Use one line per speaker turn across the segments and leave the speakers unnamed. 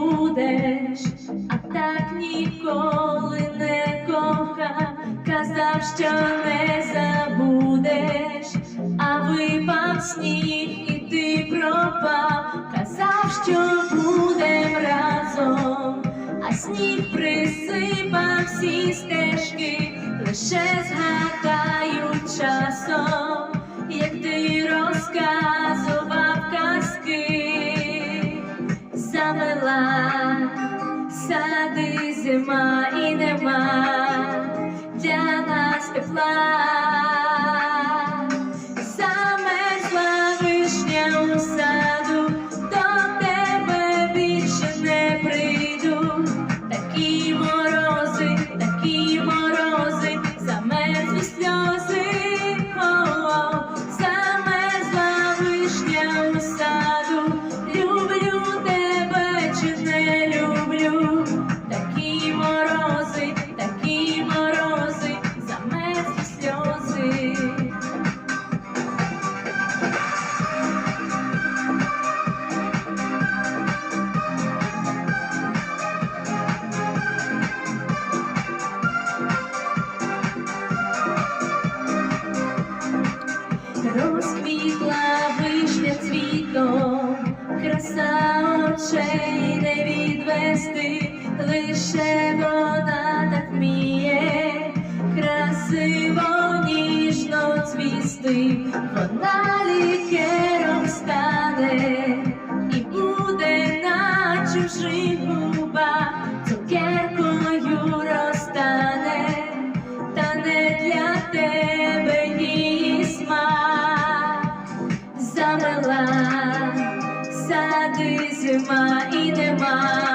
будеш, а так ніколи не кохав, казав, що не забудеш, а випав сніг і ти пропав, казав, що будем разом, а сніг присипав всі стежки, лише згадаю часом, сади зима і нема для нас тепла. Лише вона так вміє, красиво ніжно цвісти, вона лікером стане. І буде на чужих губах, цукеркою розтане, та не для тебе її смак. Замела сади зима і нема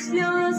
Christian.